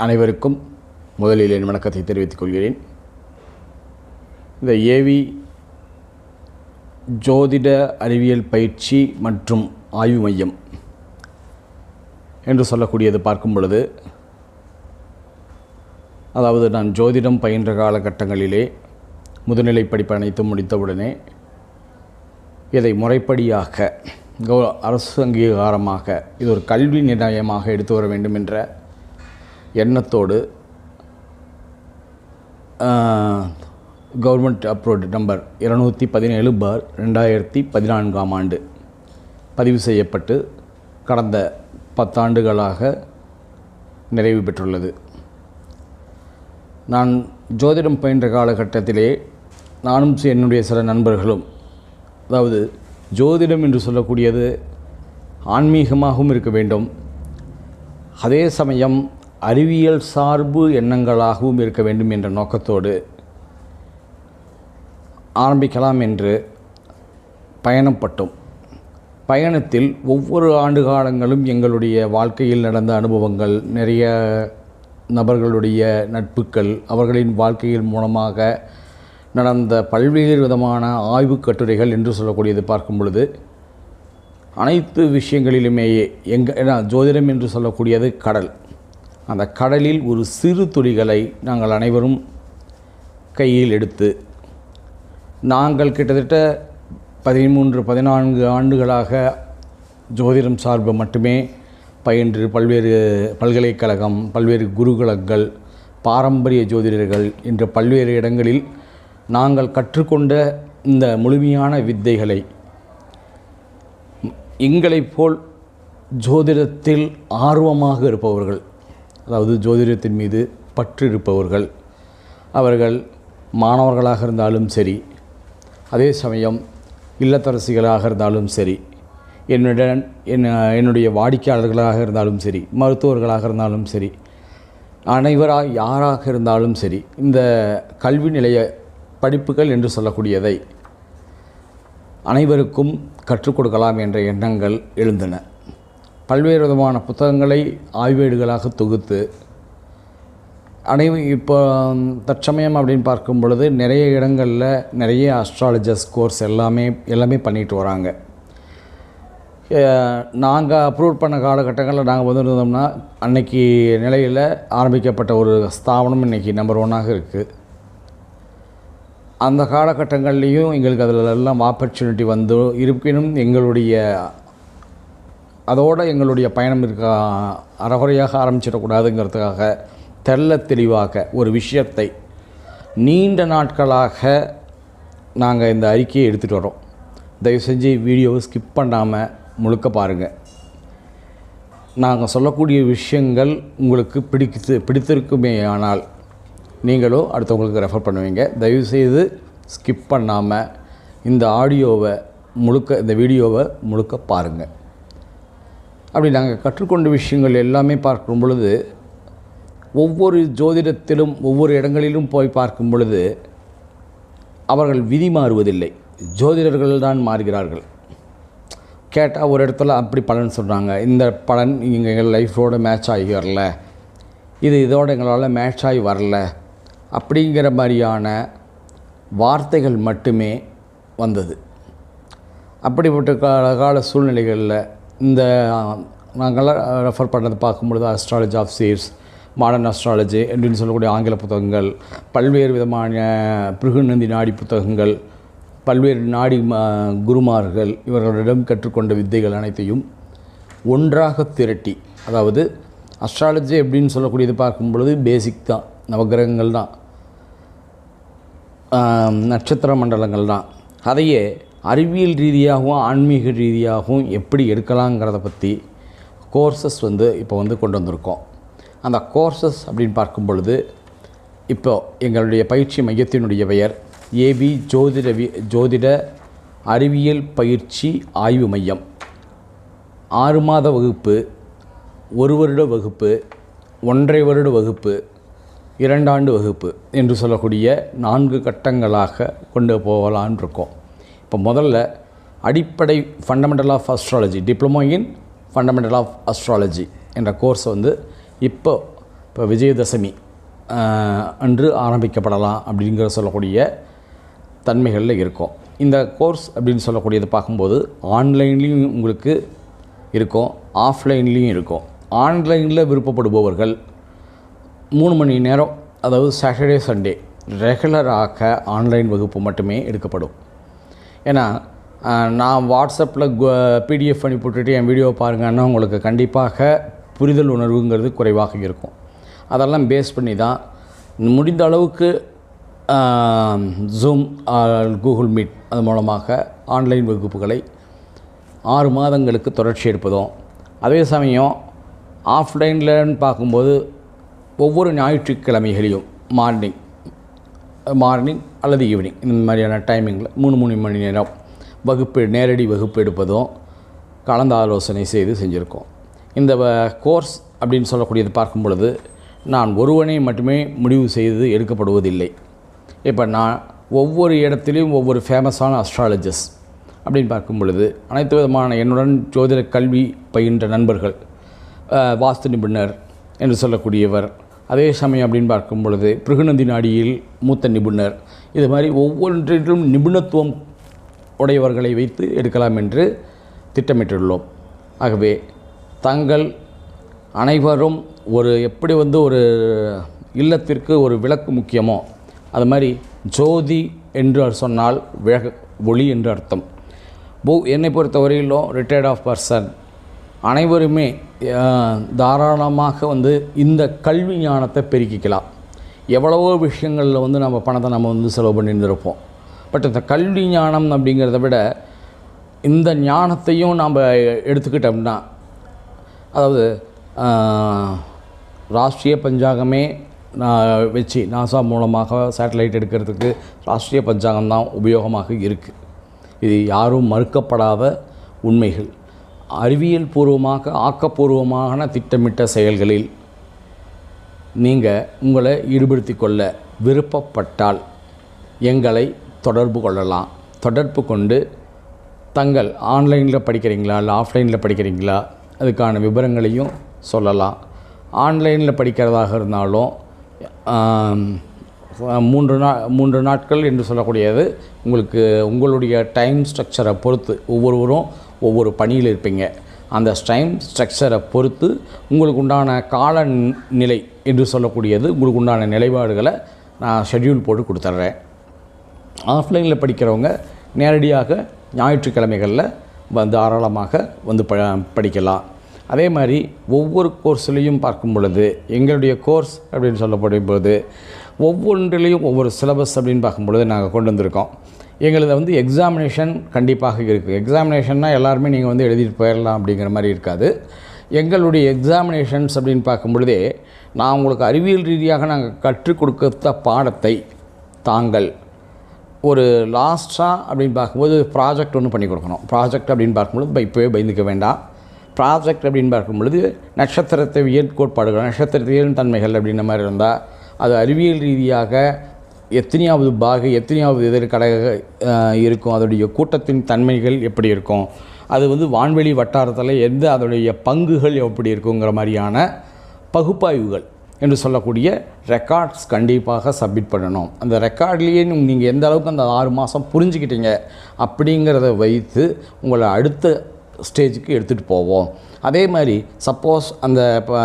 அனைவருக்கும் முதலில் என் வணக்கத்தை தெரிவித்துக் கொள்கிறேன். இந்த ஏவி ஜோதிட அறிவியல் பயிற்சி மற்றும் ஆய்வு மையம் என்று சொல்லக்கூடியது பார்க்கும் பொழுது அதாவது நான் ஜோதிடம் பயின்ற காலகட்டங்களிலே முதுநிலை படிப்பு அனைத்தும் முடித்தவுடனே இதை முறைப்படியாக அரசு அங்கீகாரமாக இது ஒரு கல்வி நிர்ணயமாக எடுத்து வர வேண்டும் என்ற எண்ணத்தோடு கவர்மெண்ட் அப்ரூவ்டு நம்பர் இருநூற்றி பதினேழு பார் ரெண்டாயிரத்தி பதினான்காம் ஆண்டு பதிவு செய்யப்பட்டு கடந்த பத்தாண்டுகளாக நிறைவு பெற்றுள்ளது. நான் ஜோதிடம் பயின்ற காலகட்டத்திலே நானும் என்னுடைய சில நண்பர்களும் அதாவது ஜோதிடம் என்று சொல்லக்கூடியது ஆன்மீகமாகவும் இருக்க வேண்டும். அதே சமயம் அறிவியல் சார்பு எண்ணங்களாகவும் இருக்க வேண்டும் என்ற நோக்கத்தோடு ஆரம்பிக்கலாம் என்று பயணப்பட்டோம். பயணத்தில் ஒவ்வொரு ஆண்டு காலங்களும் எங்களுடைய வாழ்க்கையில் நடந்த அனுபவங்கள் நிறைய நபர்களுடைய நட்புகள் அவர்களின் வாழ்க்கையின் மூலமாக நடந்த பல்வேறு விதமான ஆய்வுக் கட்டுரைகள் என்று சொல்லக்கூடியது பார்க்கும் பொழுது அனைத்து விஷயங்களிலுமேயே எங்க ஏன்னா ஜோதிடம் என்று சொல்லக்கூடியது கடல். அந்த கடலில் ஒரு சிறு துளிகளை நாங்கள் அனைவரும் கையில் எடுத்து நாங்கள் கிட்டத்தட்ட பதிமூன்று பதினான்கு ஆண்டுகளாக ஜோதிடம் சார்பு மட்டுமே பயின்று பல்வேறு பல்கலைக்கழகம் பல்வேறு குருகுலங்கள் பாரம்பரிய ஜோதிடர்கள் என்ற பல்வேறு இடங்களில் நாங்கள் கற்றுக்கொண்ட இந்த முழுமையான வித்தைகளை எங்களைப் போல் ஜோதிடத்தில் ஆர்வமாக இருப்பவர்கள் அதாவது ஜோதிடத்தின் மீது பற்று இருப்பவர்கள் அவர்கள் மாணவர்களாக இருந்தாலும் சரி அதே சமயம் இல்லத்தரசிகளாக இருந்தாலும் சரி என்னுடன் என் என்னுடைய வாடிக்கையாளர்களாக இருந்தாலும் சரி மருத்துவர்களாக இருந்தாலும் சரி அனைவராக யாராக இருந்தாலும் சரி இந்த கல்வி நிலைய படிப்புகள் என்று சொல்லக்கூடியதை அனைவருக்கும் கற்றுக் கொடுக்கலாம் என்ற எண்ணங்கள் எழுந்தன. பல்வேறு விதமான புத்தகங்களை ஆய்வேடுகளாக தொகுத்து அனைவரும் இப்போ தற்சமயம் அப்படின்னு பார்க்கும் பொழுது நிறைய இடங்களில் நிறைய அஸ்ட்ராலஜர்ஸ் கோர்ஸ் எல்லாமே எல்லாமே பண்ணிட்டு வராங்க. நாங்கள் அப்ரூவ் பண்ண காலகட்டங்களில் நாங்கள் வந்திருந்தோம்னா அன்னைக்கு நிலையில் ஆரம்பிக்கப்பட்ட ஒரு ஸ்தாபனம் இன்றைக்கி நம்பர் ஒன்னாக இருக்குது அந்த காலகட்டங்கள்லேயும் எங்களுக்கு அதில் எல்லாம் ஆப்பர்ச்சுனிட்டி வந்து இருப்பினும் எங்களுடைய அதோடு எங்களுடைய பயணம் இருக்க அறகுறையாக ஆரம்பிச்சிடக்கூடாதுங்கிறதுக்காக தெள்ள தெளிவாக ஒரு விஷயத்தை நீண்ட நாட்களாக நாங்கள் இந்த அறிக்கையை எடுத்துகிட்டு வரோம். தயவு செஞ்சு வீடியோவை ஸ்கிப் பண்ணாமல் முழுக்க பாருங்கள் நாங்கள் சொல்லக்கூடிய விஷயங்கள் உங்களுக்கு பிடித்து பிடித்திருக்குமே ஆனால் நீங்களோ அடுத்தவங்களுக்கு ரெஃபர் பண்ணுவீங்க. தயவுசெய்து ஸ்கிப் பண்ணாமல் இந்த ஆடியோவை முழுக்க இந்த வீடியோவை முழுக்க பாருங்கள் அப்படி நாங்கள் கற்றுக்கொண்ட விஷயங்கள் எல்லாமே பார்க்கும் பொழுது ஒவ்வொரு ஜோதிடத்திலும் ஒவ்வொரு இடங்களிலும் போய் பார்க்கும் பொழுது அவர்கள் விதி மாறுவதில்லை. ஜோதிடர்கள் தான் மாறுகிறார்கள். கேட்டால் ஒரு இடத்துல அப்படி பலன் சொல்கிறாங்க இந்த பலன் இங்கே எங்கள் லைஃபோட மேட்ச் ஆகி வரல. இது இதோட எங்களால் மேட்ச் ஆகி வரல. அப்படிங்கிற மாதிரியான வார்த்தைகள் மட்டுமே வந்தது. அப்படிப்பட்ட கால கால சூழ்நிலைகளில் இந்த நாங்கள்லாம் ரெஃபர் பண்ணுறது பார்க்கும்பொழுது astrology of seers modern astrology அப்படின்னு சொல்லக்கூடிய ஆங்கில புத்தகங்கள் பல்வேறு விதமான பிருகுநந்தி நாடி புத்தகங்கள் பல்வேறு நாடி குருமார்கள் இவர்களிடம் கற்றுக்கொண்ட வித்தைகள் அனைத்தையும் ஒன்றாக திரட்டி அதாவது அஸ்ட்ராலஜி அப்படின்னு சொல்லக்கூடியது பார்க்கும் பொழுது பேசிக் தான் நவகிரகங்கள் தான் நட்சத்திர மண்டலங்கள் தான். அதையே அறிவியல் ரீதியாகவும் ஆன்மீக ரீதியாகவும் எப்படி எடுக்கலாங்கிறத பற்றி கோர்சஸ் வந்து இப்போ வந்து கொண்டு வந்திருக்கோம். அந்த கோர்சஸ் அப்படின்னு பார்க்கும் பொழுது இப்போ எங்களுடைய பயிற்சி மையத்தினுடைய பெயர் ஏபி ஜோதிட வி- ஜோதிட அறிவியல் பயிற்சி ஆய்வு மையம். ஆறு மாத வகுப்பு ஒரு வருட வகுப்பு ஒன்றை வருட வகுப்பு இரண்டாண்டு வகுப்பு என்று சொல்லக்கூடிய நான்கு கட்டங்களாக கொண்டு போகலான் இருக்கோம். இப்போ முதல்ல அடிப்படை fundamental of astrology diploma in fundamental of astrology என்ற கோர்ஸ் வந்து இப்போ இப்போ விஜயதசமி அன்று ஆரம்பிக்கப்படலாம் அப்படிங்கிற சொல்லக்கூடிய தன்மைகளில் இருக்கும். இந்த கோர்ஸ் அப்படின்னு சொல்லக்கூடியது பார்க்கும்போது ஆன்லைன்லேயும் உங்களுக்கு இருக்கும் ஆஃப்லைன்லேயும் இருக்கும். ஆன்லைனில் விருப்பப்படுபவர்கள் மூணு மணி நேரம் அதாவது சாட்டர்டே சண்டே ரெகுலராக ஆன்லைன் வகுப்பு மட்டுமே எடுக்கப்படும். ஏன்னா நான் வாட்ஸ்அப்பில் பிடிஎஃப் பண்ணி போட்டுட்டு என் வீடியோ பாருங்கன்னா உங்களுக்கு கண்டிப்பாக புரிதல் உணர்வுங்கிறது குறைவாக இருக்கும். அதெல்லாம் பேஸ் பண்ணி தான் முடிந்த அளவுக்கு ஜூம் கூகுள் மீட் அது மூலமாக ஆன்லைன் வகுப்புகளை ஆறு மாதங்களுக்கு தொடர்ச்சி எடுப்பதும் அதே சமயம் ஆஃப்லைன்லன்னு பார்க்கும்போது ஒவ்வொரு ஞாயிற்றுக்கிழமைகளையும் மார்னிங் மார்னிங் அல்லது ஈவினிங். இந்த மாதிரியான டைமிங்கில் மூணு மூணு மணி நேரம் வகுப்பு நேரடி வகுப்பு எடுப்பதும் கலந்து ஆலோசனை செய்து செஞ்சுருக்கோம். இந்த கோர்ஸ் அப்படின்னு சொல்லக்கூடியது பார்க்கும் பொழுது நான் ஒருவனை மட்டுமே முடிவு செய்து எடுக்கப்படுவதில்லை. இப்போ நான் ஒவ்வொரு இடத்துலையும் ஒவ்வொரு ஃபேமஸான அஸ்ட்ராலஜிஸ்ட் அப்படின்னு பார்க்கும் பொழுது அனைத்து விதமான என்னுடன் ஜோதிட கல்வி பயின்ற நண்பர்கள் வாஸ்து நிபுணர் என்று சொல்லக்கூடியவர் அதே சமயம் அப்படின்னு பார்க்கும் பொழுது பிருகுநந்தி நாடியில் மூத்த நிபுணர். இது மாதிரி ஒவ்வொன்றிலும் நிபுணத்துவம் உடையவர்களை வைத்து எடுக்கலாம் என்று திட்டமிட்டுள்ளோம். ஆகவே தங்கள் அனைவரும் ஒரு எப்படி வந்து ஒரு இல்லத்திற்கு ஒரு விளக்கு முக்கியமோ அது மாதிரி ஜோதி என்று சொன்னால் விளக்கு ஒளி என்று அர்த்தம். பூ என்னை பொறுத்தவரையிலும் ரிட்டையர்ட் ஆஃப் பர்சன் அனைவருமே தாராளமாக வந்து இந்த கல்வி ஞானத்தை பெருக்கிக்கலாம். எவ்வளவோ விஷயங்களில் வந்து நம்ம பணத்தை நம்ம வந்து செலவு பண்ணியிருந்திருப்போம். பட் இந்த கல்வி ஞானம் அப்படிங்கிறத விட இந்த ஞானத்தையும் நாம் எடுத்துக்கிட்டோம்னா அதாவது ராஷ்ட்ரிய பஞ்சாங்கமே நான் வச்சு நாசா மூலமாக சேட்டலைட் எடுக்கிறதுக்கு ராஷ்ட்ரிய பஞ்சாங்கம் தான் உபயோகமாக இருக்குது இது யாரும் மறுக்கப்படாத உண்மைகள். அறிவியல் பூர்வமாக ஆக்கப்பூர்வமான திட்டமிட்ட செயல்களில் நீங்கள் உங்களை ஈடுபடுத்தி கொள்ள விருப்பப்பட்டால் எங்களை தொடர்பு கொள்ளலாம். தொடர்பு கொண்டு தங்கள் ஆன்லைனில் படிக்கிறீங்களா இல்லை ஆஃப்லைனில் படிக்கிறீங்களா அதுக்கான விவரங்களையும் சொல்லலாம். ஆன்லைனில் படிக்கிறதாக இருந்தாலும் மூன்று நா மூன்று நாட்கள் என்று சொல்லக்கூடியது உங்களுக்கு உங்களுடைய டைம் ஸ்ட்ரக்சரை பொறுத்து ஒவ்வொருவரும் ஒவ்வொரு பணியில் இருப்பீங்க. அந்த ஸ்டைம் ஸ்ட்ரக்சரை பொறுத்து உங்களுக்கு உண்டான கால நிலை என்று சொல்லக்கூடியது உங்களுக்கு உண்டான நிலைப்பாடுகளை நான் ஷெட்யூல் போட்டு கொடுத்துட்றேன். ஆஃப்லைனில் படிக்கிறவங்க நேரடியாக ஞாயிற்றுக்கிழமைகளில் வந்து தாராளமாக வந்து ப படிக்கலாம். அதே மாதிரி ஒவ்வொரு கோர்ஸ்லேயும் பார்க்கும் பொழுது எங்களுடைய கோர்ஸ் அப்படின்னு சொல்லப்படும் போது ஒவ்வொன்றிலையும் ஒவ்வொரு சிலபஸ் அப்படின்னு பார்க்கும் பொழுது நாங்கள் கொண்டு வந்திருக்கோம். எங்களது வந்து எக்ஸாமினேஷன் கண்டிப்பாக இருக்குது எக்ஸாமினேஷன்னா எல்லாருமே நீங்கள் வந்து எழுதிட்டு போயிடலாம் அப்படிங்கிற மாதிரி இருக்காது. எங்களுடைய எக்ஸாமினேஷன்ஸ் அப்படின்னு பார்க்கும்பொழுதே நான் உங்களுக்கு அறிவியல் ரீதியாக நாங்கள் கற்றுக் கொடுத்த பாடத்தை தாங்கள் ஒரு லாஸ்ட்டாக அப்படின்னு பார்க்கும்போது ப்ராஜெக்ட் ஒன்று பண்ணி கொடுக்கணும். ப்ராஜெக்ட் அப்படின்னு பார்க்கும்பொழுது பை- இப்போவே பயந்துக்க வேண்டாம். ப்ராஜெக்ட் அப்படின்னு பார்க்கும்பொழுது நட்சத்திரத்தை இயற்கோட்பாடுகள் கோட்பாடுகள் நட்சத்திரத்தியல் தன்மைகள் அப்படின்ற மாதிரி இருந்தால் அது அறிவியல் ரீதியாக எத்தனையாவது பாகு எத்தனையாவது எதிர்கடக கடக இருக்கும். அதோடைய கூட்டத்தின் தன்மைகள் எப்படி இருக்கும்? அது வந்து வான்வெளி வட்டாரத்தில் எந்த அதோடைய பங்குகள் எப்படி இருக்குங்கிற மாதிரியான பகுப்பாய்வுகள் என்று சொல்லக்கூடிய ரெக்கார்ட்ஸ் கண்டிப்பாக சப்மிட் பண்ணணும். அந்த ரெக்கார்ட்லேயே நீங்கள் எந்த அளவுக்கு அந்த ஆறு மாதம் புரிஞ்சுக்கிட்டீங்க அப்படிங்கிறத வைத்து உங்களை அடுத்த ஸ்டேஜுக்கு எடுத்துகிட்டு போவோம். அதே மாதிரி சப்போஸ் அந்த இப்போ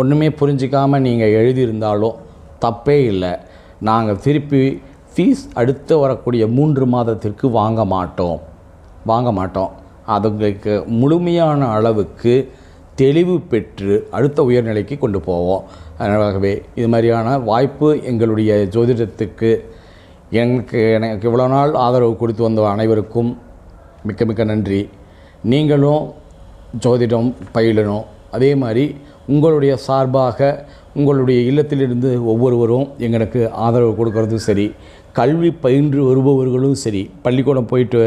ஒன்றுமே புரிஞ்சிக்காமல் நீங்கள் எழுதியிருந்தாலும் தப்பே இல்லை. நாங்கள் திருப்பி ஃபீஸ் அடுத்து வரக்கூடிய மூன்று மாதத்திற்கு வாங்க மாட்டோம். வாங்க மாட்டோம். அதுங்களுக்கு முழுமையான அளவுக்கு தெளிவு பெற்று அடுத்த உயர்நிலைக்கு கொண்டு போவோம். அதனாகவே இது மாதிரியான வாய்ப்பு எங்களுடைய ஜோதிடத்துக்கு எனக்கு எனக்கு இவ்வளோ நாள் ஆதரவு கொடுத்து வந்த அனைவருக்கும் மிக்க மிக்க நன்றி. நீங்களும் ஜோதிடம் பயிலணும். அதே மாதிரி உங்களுடைய சார்பாக உங்களுடைய இல்லத்திலிருந்து ஒவ்வொருவரும் எங்களுக்கு ஆதரவு கொடுக்கறதும் சரி கல்வி பயின்று வருபவர்களும் சரி பள்ளிக்கூடம் போயிட்டு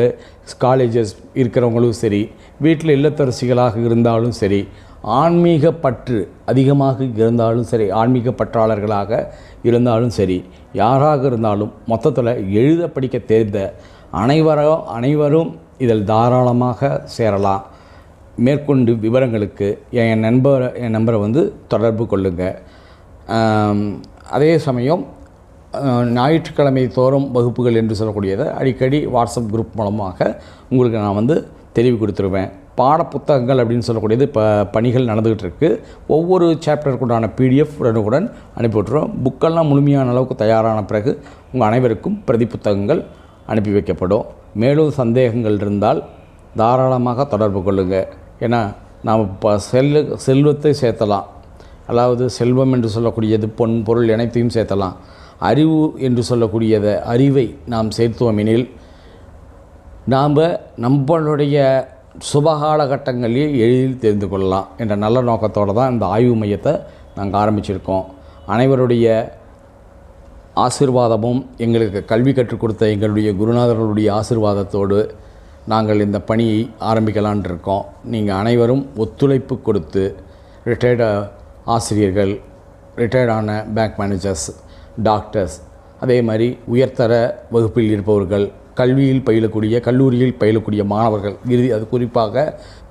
காலேஜஸ் இருக்கிறவங்களும் சரி வீட்டில் இல்லத்தரசிகளாக இருந்தாலும் சரி ஆன்மீக பற்று அதிகமாக இருந்தாலும் சரி ஆன்மீக பற்றாளர்களாக இருந்தாலும் சரி யாராக இருந்தாலும் மொத்தத்தில் எழுத படிக்க தெரிந்த அனைவரும் அனைவரும் இதில் தாராளமாக சேரலாம். மேற்கொண்டு விவரங்களுக்கு என் நண்பர் என் நம்பரை வந்து தொடர்பு கொள்ளுங்கள் அதே சமயம் ஞாயிற்றுக்கிழமை தோறும் வகுப்புகள் என்று சொல்லக்கூடியதை அடிக்கடி வாட்ஸ்அப் குரூப் மூலமாக உங்களுக்கு நான் வந்து தெளிவு கொடுத்துருவேன். பாடப்புத்தகங்கள் அப்படின்னு சொல்லக்கூடியது இப்போ பணிகள் நடந்துக்கிட்டு இருக்குது ஒவ்வொரு சாப்டருக்குண்டான பிடிஎஃப் உடனுக்குடன் அனுப்பிவிட்டுருவோம் புக்கெல்லாம் முழுமையான அளவுக்கு தயாரான பிறகு உங்கள் அனைவருக்கும் பிரதி புத்தகங்கள் அனுப்பி வைக்கப்படும். மேலும் சந்தேகங்கள் இருந்தால் தாராளமாக தொடர்பு கொள்ளுங்கள் ஏன்னா நாம் இப்போ செல்லு செல்வத்தை சேர்த்தலாம். அதாவது செல்வம் என்று சொல்லக்கூடியது பொன் பொருள் அனைத்தையும் சேர்த்தலாம். அறிவு என்று சொல்லக்கூடியதை அறிவை நாம் சேர்த்தோம் எனில் நாம் நம்மளுடைய சுபகால கட்டங்களில் எளிதில் தெரிந்து கொள்ளலாம் என்ற நல்ல நோக்கத்தோடு தான் இந்த ஆய்வு மையத்தை நாங்கள் ஆரம்பிச்சிருக்கோம். அனைவருடைய ஆசிர்வாதமும் எங்களுக்கு கல்வி கற்றுக் கொடுத்த எங்களுடைய குருநாதர்களுடைய ஆசிர்வாதத்தோடு நாங்கள் இந்த பணியை ஆரம்பிக்கலான் இருக்கோம் நீங்கள் அனைவரும் ஒத்துழைப்பு கொடுத்து ரிட்டையர்டு ஆசிரியர்கள் ரிட்டையர்டான பேங்க் மேனேஜர்ஸ் டாக்டர்ஸ் அதே மாதிரி உயர்தர வகுப்பில் இருப்பவர்கள் கல்வியில் பயிலக்கூடிய கல்லூரியில் பயிலக்கூடிய மாணவர்கள் இறுதி அது குறிப்பாக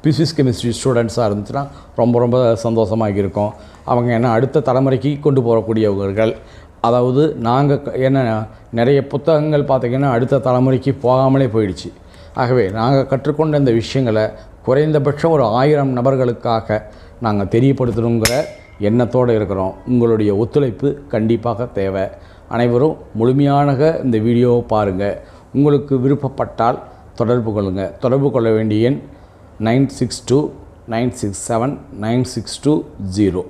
பிசிக்ஸ் கெமிஸ்ட்ரி ஸ்டூடெண்ட்ஸாக இருந்துச்சுன்னா ரொம்ப ரொம்ப சந்தோஷமாக இருக்கும். அவங்க என்ன அடுத்த தலைமுறைக்கு கொண்டு போகக்கூடியவர்கள். அதாவது நாங்கள் என்ன நிறைய புத்தகங்கள் பார்த்திங்கன்னா அடுத்த தலைமுறைக்கு போகாமலே போயிடுச்சு. ஆகவே நாங்கள் கற்றுக்கொண்ட இந்த விஷயங்களை குறைந்தபட்சம் ஒரு ஆயிரம் நபர்களுக்காக நாங்கள் தெரியப்படுத்தணுங்கிற எண்ணத்தோடு இருக்கிறோம். உங்களுடைய ஒத்துழைப்பு கண்டிப்பாக தேவை. அனைவரும் முழுமையாக இந்த வீடியோவை பாருங்கள் உங்களுக்கு விருப்பப்பட்டால் தொடர்பு கொள்ளுங்கள் தொடர்பு கொள்ள வேண்டிய எண் nine six two nine six seven nine six two zero.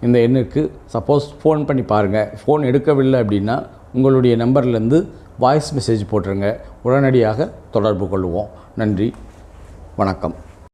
இந்த எண்ணுக்கு சப்போஸ் ஃபோன் பண்ணி பாருங்கள் ஃபோன் எடுக்கவில்லை அப்படின்னா உங்களுடைய நம்பர்லேருந்து வாய்ஸ் மெசேஜ் போட்டுருங்க. உடனடியாக தொடர்பு கொள்வோம். நன்றி. வணக்கம்.